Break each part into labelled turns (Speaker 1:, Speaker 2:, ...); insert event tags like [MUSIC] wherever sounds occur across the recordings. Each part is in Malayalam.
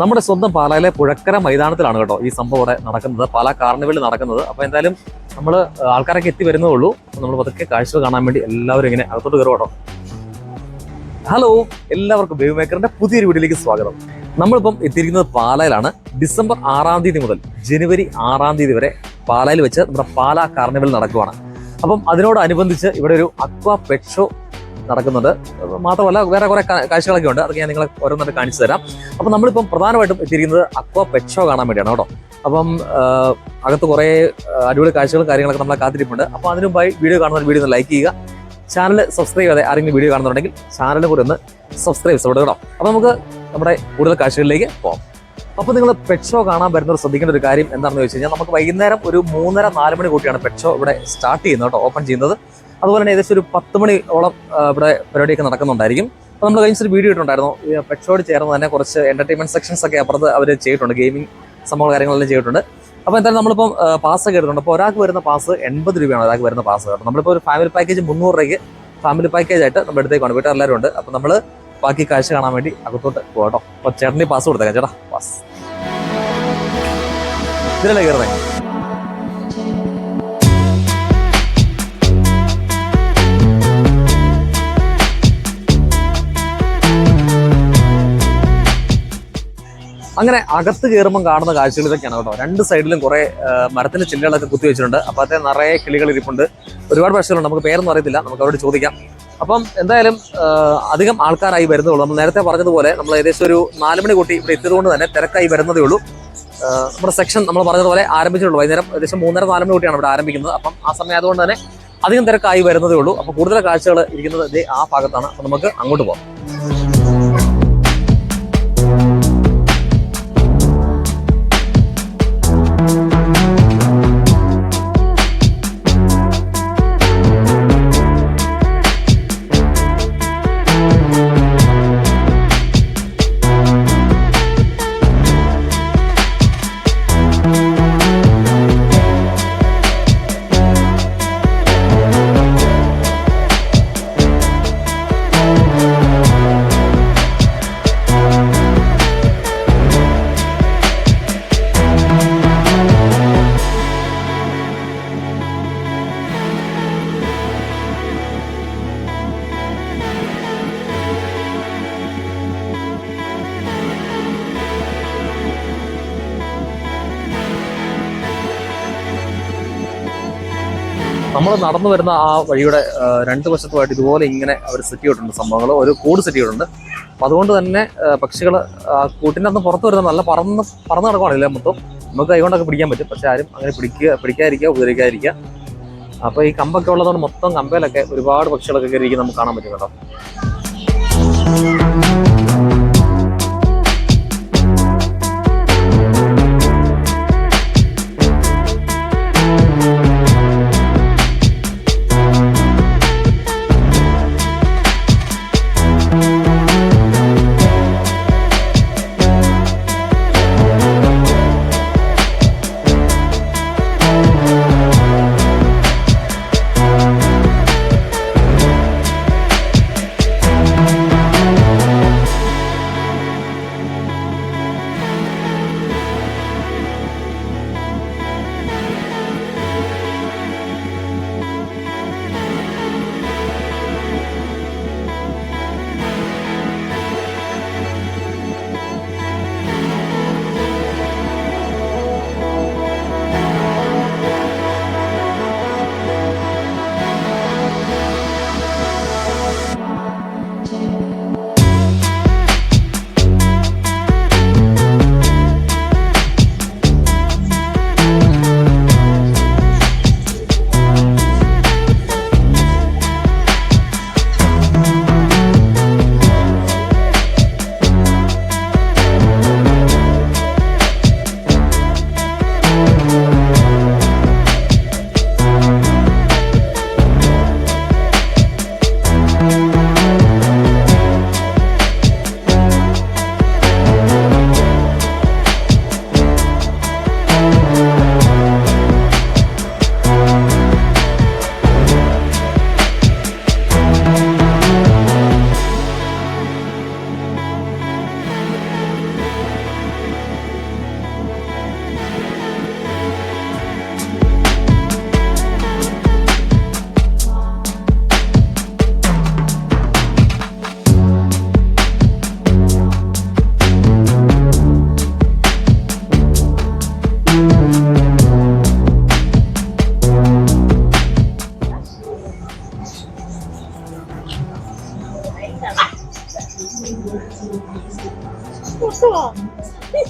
Speaker 1: നമ്മുടെ സ്വന്തം പാലയിലെ പുഴക്കര മൈതാനത്തിലാണ് കേട്ടോ ഈ സംഭവം ഇവിടെ നടക്കുന്നത്. പാലാ കാർണിവലിൽ നടക്കുന്നത്. അപ്പൊ എന്തായാലും നമ്മൾ ആൾക്കാരൊക്കെ എത്തി വരുന്നേ ഉള്ളൂ. നമ്മൾ പതുക്കെ കാഴ്ചകൾ കാണാൻ വേണ്ടി എല്ലാവരും ഇങ്ങനെ അകത്തോട്ട് കയറും കേട്ടോ. ഹലോ എല്ലാവർക്കും ബേബി മേക്കറിന്റെ പുതിയൊരു വീഡിയോയിലേക്ക് സ്വാഗതം. നമ്മളിപ്പം എത്തിയിരിക്കുന്നത് പാലയിലാണ്. ഡിസംബർ ആറാം തീയതി മുതൽ ജനുവരി ആറാം തീയതി വരെ പാലയിൽ വെച്ച് നമ്മുടെ പാലാ കാർണിവൽ നടക്കുവാണ്. അപ്പം അതിനോടനുബന്ധിച്ച് ഇവിടെ ഒരു അക്വ പെറ്റ് ഷോ നടക്കുന്നുണ്ട് മാത്രമല്ല വേറെ കുറെ കാഴ്ചകളൊക്കെ ഉണ്ട്. അതൊക്കെ ഞാൻ നിങ്ങളെ ഓരോന്നായിട്ട് കാണിച്ചു തരാം. അപ്പം നമ്മളിപ്പം പ്രധാനമായിട്ടും എത്തിയിരിക്കുന്നത് അക്വ പെറ്റ് ഷോ കാണാൻ വേണ്ടിയാണ് കേട്ടോ. അപ്പം അകത്ത് കുറേ അടിപൊളി കാഴ്ചകളും കാര്യങ്ങളൊക്കെ നമ്മളെ കാത്തിരിപ്പുണ്ട്. അപ്പോൾ അതിനു മുമ്പായി വീഡിയോ കാണുന്ന വീഡിയോ ഒന്ന് ലൈക്ക് ചെയ്യുക. ചാനൽ സബ്സ്ക്രൈബ് ചെയ്യാതെ ആരെങ്കിലും വീഡിയോ കാണുന്നുണ്ടെങ്കിൽ ചാനലിന് കൂടി ഒന്ന് സബ്സ്ക്രൈബ് ചെയ്ത് കേട്ടോ. അപ്പോൾ നമുക്ക് നമ്മുടെ കൂടുതൽ കാഴ്ചകളിലേക്ക് പോകാം അപ്പോൾ നിങ്ങൾ പെറ്റ് ഷോ കാണാൻ വരുന്നവർ ശ്രദ്ധിക്കേണ്ട ഒരു കാര്യം എന്താണെന്ന് വെച്ച് കഴിഞ്ഞാൽ നമുക്ക് വൈകുന്നേരം ഒരു മൂന്നര നാല് മണി കൂട്ടിയാണ് പെറ്റ് ഷോ ഇവിടെ സ്റ്റാർട്ട് ചെയ്യുന്നത് കേട്ടോ ഓപ്പൺ ചെയ്യുന്നത്. അതുപോലെ തന്നെ ഏകദേശം ഒരു പത്ത് മണിയോളം ഇവിടെ പരിപാടിയൊക്കെ നടക്കുന്നുണ്ടായിരിക്കും. അപ്പോൾ നമ്മൾ കഴിഞ്ഞ ഒരു വീഡിയോ ഇട്ടുണ്ടായിരുന്നു പെറ്റ് ചേർന്ന് തന്നെ കുറച്ച് എന്റർടൈൻമെന്റ് സെക്ഷൻസ് ഒക്കെ അപ്പുറത്ത് അവർ ചെയ്തിട്ടുണ്ട്. ഗെയിമിംഗ് സംഭവ കാര്യങ്ങളെല്ലാം ചെയ്തിട്ടുണ്ട്. അപ്പോൾ എന്തായാലും നമ്മളിപ്പം പാസ് ഒക്കെ എടുത്തിട്ടുണ്ട്. അപ്പോൾ ഒരാൾക്ക് വരുന്ന പാസ് എൺപത് രൂപയാണ് ഒരാൾക്ക് വരുന്ന പാസ് കേട്ടോ. നമ്മളിപ്പോൾ ഒരു ഫാമിലി പാക്കേജ് മുന്നൂറ് രൂപയ്ക്ക് ഫാമിലി പാക്കേജ് ആയിട്ട് നമ്മുടെ വീട്ടിൽ എല്ലാവരും ഉണ്ട്. അപ്പോൾ നമ്മൾ ബാക്കി കാഴ്ച കാണാൻ വേണ്ടി അകത്തോട്ട് പോകട്ടോ അപ്പോൾ ചേട്ടന്റെ പാസ് കൊടുത്തേക്കാം. ചേട്ടാ പാസ് ഇതിലല്ലേ കയറുന്നത് അങ്ങനെ അകത്ത് കയറുമ്പോൾ കാണുന്ന കാഴ്ചകൾ ഇതൊക്കെയാണ് കേട്ടോ. രണ്ട് സൈഡിലും കുറെ മരത്തിന്റെ ചില്ലകളൊക്കെ കുത്തി വെച്ചിട്ടുണ്ട്. അപ്പൊ അതേ നിറയെ കിളികൾ ഇരിപ്പുണ്ട്. ഒരുപാട് പക്ഷികളുണ്ട്. നമുക്ക് പേരൊന്നും അറിയത്തില്ല. നമുക്ക് അവരോട് ചോദിക്കാം. അപ്പം എന്തായാലും അധികം ആൾക്കാരായി വരുന്നേ ഉള്ളൂ. നമ്മൾ നേരത്തെ പറഞ്ഞതുപോലെ നമ്മൾ ഏകദേശം ഒരു നാല് മണി കൂട്ടി ഇവിടെ എത്തിയതുകൊണ്ട് തന്നെ തിരക്കായി വരുന്നതേ ഉള്ളൂ. നമ്മുടെ സെക്ഷൻ നമ്മൾ പറഞ്ഞതുപോലെ ആരംഭിച്ചിട്ടുള്ളൂ. വൈകുന്നേരം ഏകദേശം മൂന്നര നാല് മണി കൂട്ടിയാണ് ഇവിടെ ആരംഭിക്കുന്നത്. അപ്പം ആ സമയം അതുകൊണ്ട് തന്നെ അധികം തിരക്കായി വരുന്നതേ ഉള്ളൂ. അപ്പോൾ കൂടുതൽ കാഴ്ചകൾ ഇരിക്കുന്നത് ആ ഭാഗത്താണ്. അപ്പം നമുക്ക് അങ്ങോട്ട് പോകാം നമ്മൾ നടന്നു വരുന്ന ആ വഴിയുടെ രണ്ട് വശത്തുമായിട്ട് ഇതുപോലെ ഇങ്ങനെ അവർ സെറ്റ് ചെയ്തിട്ടുണ്ട് സംഭവങ്ങൾ ഒരു കൂട് സെറ്റ് ചെയ്തിട്ടുണ്ട്. അപ്പൊ അതുകൊണ്ട് തന്നെ പക്ഷികൾ കൂട്ടിന്റെ അന്ന് പുറത്ത് വരുന്ന നല്ല പറന്ന് പറന്ന് നടക്കുവാണല്ലേ മൊത്തം നമുക്ക് കൈകൊണ്ടൊക്കെ പിടിക്കാൻ പറ്റും. പക്ഷെ ആരും അങ്ങനെ പിടിക്കുക പിടിക്കാതിരിക്കുക ഉപദ്രവിക്കാതിരിക്കുക. അപ്പോൾ ഈ കമ്പൊക്കെ ഉള്ളതുകൊണ്ട് മൊത്തം കമ്പയിലൊക്കെ ഒരുപാട് പക്ഷികളൊക്കെ കയറിയിരിക്കും നമുക്ക് കാണാൻ പറ്റും കേട്ടോ. [LAUGHS] 我错了，嘿。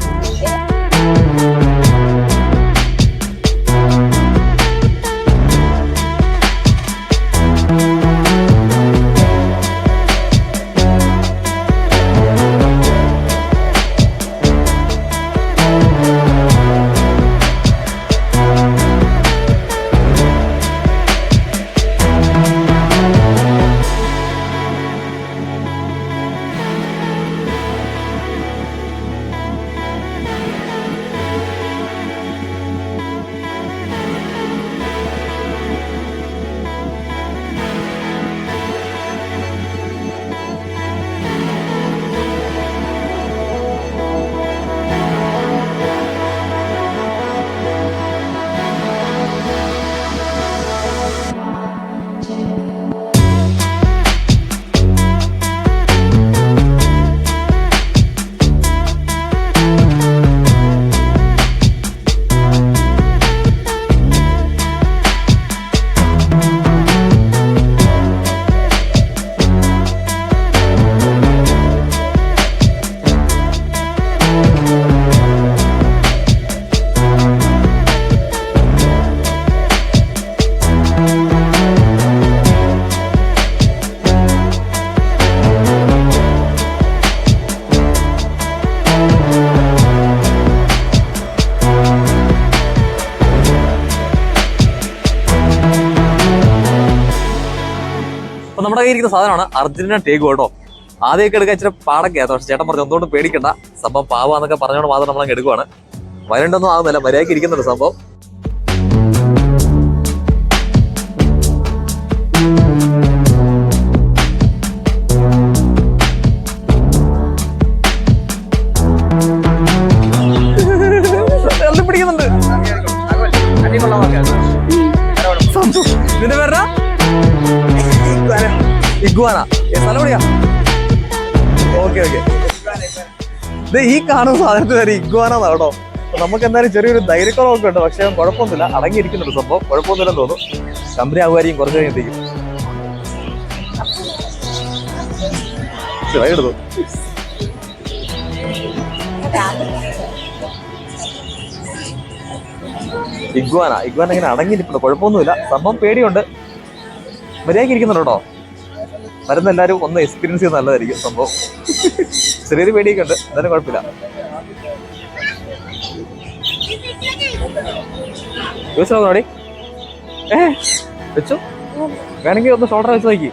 Speaker 1: [LAUGHS] നമ്മുടെ കയ്യിൽ ഇരിക്കുന്ന സാധനമാണ് അർജന്റീന ടേക്ക് കേട്ടോ ആദ്യമൊക്കെ എടുക്കാൻ ഇച്ചിരി പാടൊക്കെ ആയിരുന്നു. പക്ഷെ ചേട്ടൻ പറഞ്ഞു ഒന്നുകൊണ്ട് പേടിക്കണ്ട. സംഭവം പാവാന്നൊക്കെ പറഞ്ഞോണ്ട് മാത്രം നമ്മളങ്ങ് എടുക്കുവാണ്. വരണ്ടൊന്നും ആകുന്നില്ല മര്യാദയ്ക്ക് ഇരിക്കുന്നുണ്ട് സംഭവം. പിടിക്കുന്നുണ്ട്. ഇതിന്റെ പേരാ? ഇഗ്വാന സ്ഥലം എവിടെയാ ഓക്കെ ഓക്കെ ഈ കാണുന്ന സാധനത്തിന് വരെ ഇഗ്വാന എന്നാ കേട്ടോ. നമുക്ക് എന്തായാലും ചെറിയൊരു ധൈര്യക്കുറവൊക്കെ ഉണ്ട്. പക്ഷെ കുഴപ്പമൊന്നുമില്ല. അടങ്ങിയിരിക്കുന്നുണ്ട് സംഭവം. കുഴപ്പമൊന്നുമില്ലെന്ന് തോന്നുന്നു. കമ്പനി ആകുമായിരിക്കും കുറച്ച് കഴിഞ്ഞിട്ടേക്കും ഇഗ്വാന ഇഗ്വാന ഇങ്ങനെ അടങ്ങിയിരിക്കുന്നു. കുഴപ്പമൊന്നുമില്ല. സംഭവം പേടിയുണ്ട്. മര്യാദയ്ക്ക് ഇരിക്കുന്നുണ്ട്? വരുന്ന എല്ലാവരും ഒന്ന് എക്സ്പീരിയൻസ് ചെയ്ത് നല്ലതായിരിക്കും സംഭവം. ചെറിയൊരു പേടിയൊക്കെ ഉണ്ട് എന്തായാലും കുഴപ്പമില്ല. ചോദിച്ചോ നോടി ഏ വെച്ചു. വേണമെങ്കിൽ ഒന്ന് ഷോൾഡർ വെച്ച് നോക്കി.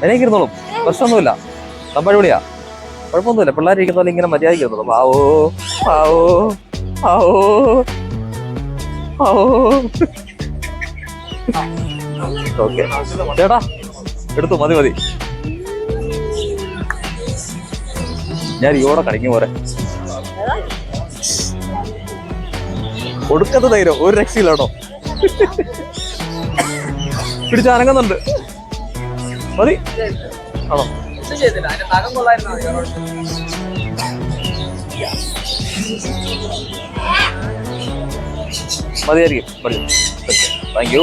Speaker 1: വേണമെങ്കിൽ ഇരുന്നോളും പ്രശ്നമൊന്നുമില്ല സംഭവം കുഴപ്പമൊന്നുമില്ല. പിള്ളേർ ഇരിക്കുന്ന പോലെ ഇങ്ങനെ മര്യാദയ്ക്ക് ഇരുന്നോളും പാവോ ആവോ ആവോ പാവോ ഓക്കെ. ചേട്ടാ എടുത്തു മതി മതി. ഞാൻ ഇയോടെ കളിക്കും പോരെ ഒടുക്കത്തെ ധൈര്യം ഒരു രക്ഷയില്ല കേട്ടോ. പിടിച്ച് അനങ്ങുന്നുണ്ട്. മതി. ആണോ? മതിയായിരിക്കും. മതി. താങ്ക് യു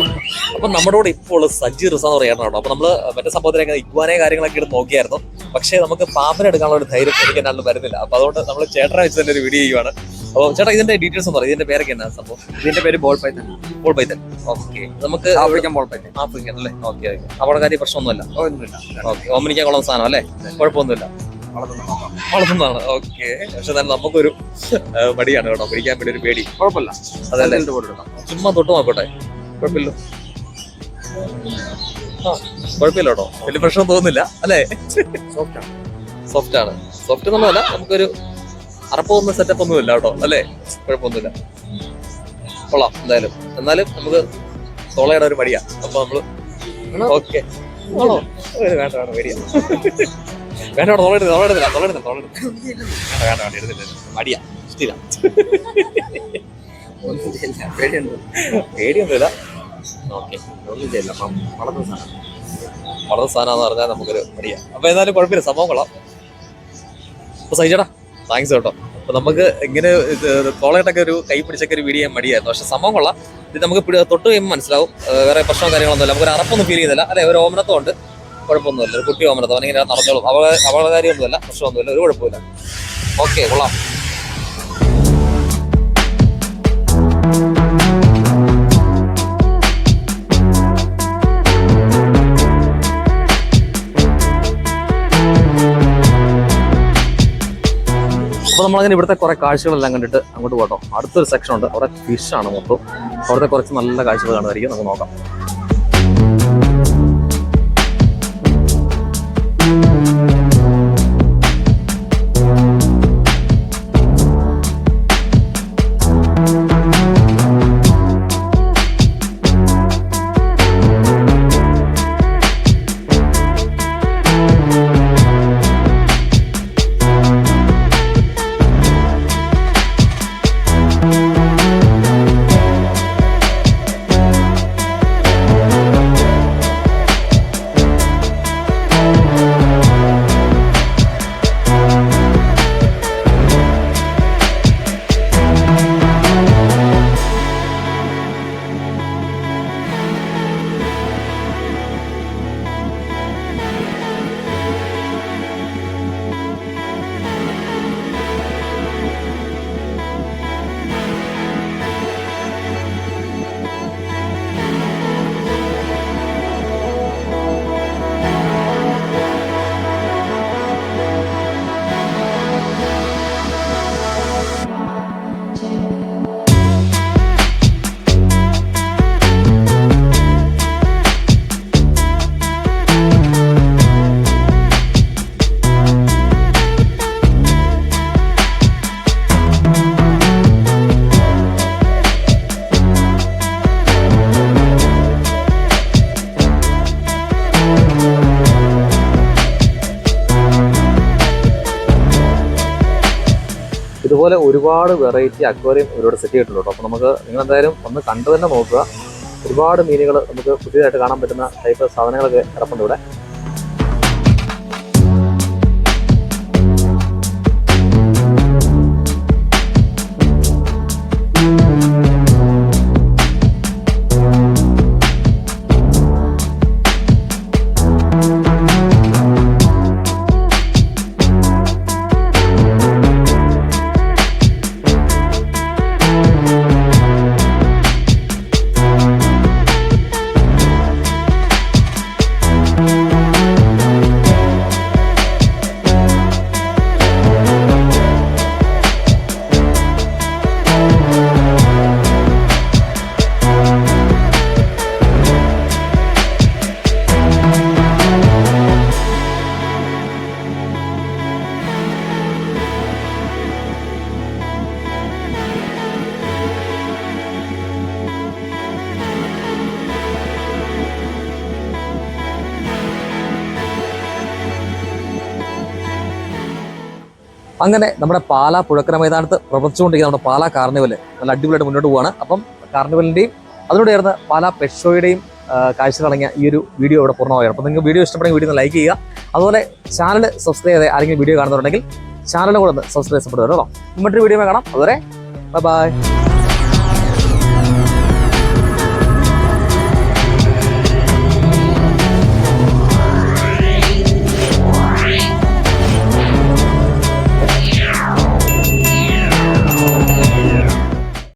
Speaker 1: അപ്പൊ നമ്മുടെ കൂടെ ഇപ്പോൾ സജി സജ്ജി റിസ എന്ന് പറയുന്നത് കേട്ടോ അപ്പൊ നമ്മൾ മറ്റേ സംഭവത്തിലൊക്കെ ഇഗ്വാനെ കാര്യങ്ങളൊക്കെ എടുത്ത് നോക്കിയായിരുന്നു. പക്ഷേ നമുക്ക് പാമ്പിനെ എടുക്കാനുള്ള ഒരു ധൈര്യം എനിക്ക് എന്നാലും വരുന്നില്ല. അപ്പൊ അതുകൊണ്ട് നമ്മൾ ചേട്ടനെ വെച്ച് തന്നെ ഒരു വീഡിയോ ചെയ്യുവാണ്. അപ്പോൾ ചേട്ടാ ഇതിന്റെ ഡീറ്റെയിൽസ് ഒന്ന് പറയും. ഇതിന്റെ പേരൊക്കെ എന്നാ സംഭവം?
Speaker 2: ഇതിന്റെ പേര് ball python
Speaker 1: ball python okay നമുക്ക്
Speaker 2: ആഫ്രിക്കൻ ബോൾ പൈത്തൻ
Speaker 1: ആഫ്രിക്കൻ അല്ലേ? ഓക്കെ ഓക്കെ അവിടെ കാര്യം പ്രശ്നമൊന്നുമില്ല.
Speaker 2: ഒന്നുമില്ല.
Speaker 1: ഓക്കെ ഓമനിക്കാൻ കൊള്ളുന്ന സാധനം അല്ലേ? കുഴപ്പമൊന്നുമില്ല. വളർത്തുന്നതാണ്. ഓക്കെ പക്ഷെ എന്നാലും നമുക്കൊരു മടിയാണ് കേട്ടോ. പിടിക്കാൻ വേണ്ടി ഒരു പേടി.
Speaker 2: കുഴപ്പമില്ല.
Speaker 1: അതല്ലേ? ചുമ്മാ തൊട്ട് നോക്കട്ടെ. കുഴപ്പമില്ല. കുഴപ്പമില്ല കേട്ടോ വലിയ പ്രശ്നം തോന്നുന്നില്ല അല്ലേ?
Speaker 2: സോഫ്റ്റ് ആണ്.
Speaker 1: സോഫ്റ്റ് എന്നുള്ളതല്ല നമുക്കൊരു അറപ്പൊന്നും സെറ്റപ്പ് ഒന്നും ഇല്ല കേട്ടോ അല്ലേ? കുഴപ്പമൊന്നുമില്ല. കൊള്ളാം എന്തായാലും. എന്നാലും നമുക്ക് തോളയുടെ ഒരു മടിയാ. അപ്പൊ നമ്മൾ ഓക്കെ വേണ്ട വേണ്ട പേടിയാ. വേണ്ട വേണ്ട തോളെടുത്ത് തോളെടുത്തില്ല തോളെടുത്തില്ല തോളെടുത്തില്ല വേണ്ട വേണ്ട വേണ്ട എടുത്തില്ല മടിയാ ഇഷ്ടില്ല
Speaker 2: ഒന്നുമില്ല. പേടിയുണ്ട്?
Speaker 1: പേടിയൊന്നുമില്ല. ഓക്കെ.
Speaker 2: ഒന്നുമില്ല. അപ്പം വളർന്ന സാധനം.
Speaker 1: വളരെ സാധനമാണെന്ന് പറഞ്ഞാൽ നമുക്കൊരു മടിയാ. അപ്പൊ എന്നാലും കുഴപ്പമില്ല. സംഭവം കൊള്ളാം. അപ്പൊ സഹിച്ചേടാ താങ്ക്സ് കേട്ടോ. അപ്പൊ നമുക്ക് ഇങ്ങനെ കോളേട്ടൊക്കെ ഒരു കൈ പിടിച്ചൊക്കെ ഒരു വീഡിയോ ചെയ്യാൻ മടിയായിരുന്നു. പക്ഷെ സംഭവം കൊള്ളാം. ഇത് നമുക്ക് തൊട്ട് കഴിയുമ്പോൾ മനസ്സിലാവും. വേറെ പ്രശ്നമോ കാര്യങ്ങളൊന്നുമില്ല നമുക്കൊരു അറപ്പൊന്നും ഫീൽ ചെയ്യുന്നില്ല. അല്ലെ? ഒരു ഓമനത്വം ഉണ്ട്. കുഴപ്പമൊന്നുമില്ല. ഒരു കുട്ടി ഓമനത്ത്. അവനിങ്ങനെ നടന്നോളും. അവളെ അവളെ കാര്യമൊന്നുമില്ല. പ്രശ്നമൊന്നുമില്ല. ഒരു കുഴപ്പമില്ല ഓക്കെ കൊള്ളാം. അപ്പോൾ നമ്മളങ്ങനെ ഇവിടുത്തെ കുറെ കാഴ്ചകളെല്ലാം കണ്ടിട്ട് അങ്ങോട്ട് പോട്ടോ അടുത്തൊരു സെക്ഷൻ ഉണ്ട്. അവിടെ ആണ് മൊത്തം. അവിടുത്തെ കുറച്ച് നല്ല കാഴ്ചകൾ കാണുമായിരിക്കും നമുക്ക് നോക്കാം. ഇതുപോലെ ഒരുപാട് വെറൈറ്റി അക്വേറിയം ഇവരോട് സെറ്റ് ചെയ്തിട്ടുണ്ട് അപ്പോൾ നമുക്ക് നിങ്ങൾ എന്തായാലും ഒന്ന് കണ്ടു തന്നെ നോക്കുക. ഒരുപാട് മീനുകൾ നമുക്ക് പുതിയതായിട്ട് കാണാൻ പറ്റുന്ന ടൈപ്പ് സാധനങ്ങളൊക്കെ കിടപ്പുണ്ട് ഇവിടെ. അങ്ങനെ നമ്മുടെ പാലാ പുഴക്കര മൈതാനത്ത് പ്രവർത്തിച്ചുകൊണ്ടിരിക്കുന്ന നമ്മുടെ പാലാ കാർണിവൽ നല്ല അടിപൊളിയായിട്ട് മുന്നോട്ട് പോവാണ്. അപ്പം കാർണിവലിന്റെയും അതിനോട് ചേർന്ന് പാലാ പെറ്റ് ഷോയുടെയും കാഴ്ചകളടങ്ങിയ ഈ ഒരു വീഡിയോ ഇവിടെ പൂർണമായാണ് അപ്പോൾ നിങ്ങൾക്ക് വീഡിയോ ഇഷ്ടപ്പെടുന്ന വീഡിയോ ലൈക്ക് ചെയ്യുക. അതുപോലെ ചാനൽ സബ്സ്ക്രൈബ് ചെയ്ത് ആരെങ്കിലും വീഡിയോ കാണുന്നുണ്ടെങ്കിൽ ചാനലിനെ കൂടെ ഒന്ന് സബ്സ്ക്രൈബ് ചെയ്യപ്പെടുക മറ്റൊരു വീഡിയോ കാണാം. അതുവരെ ബൈ ബൈ.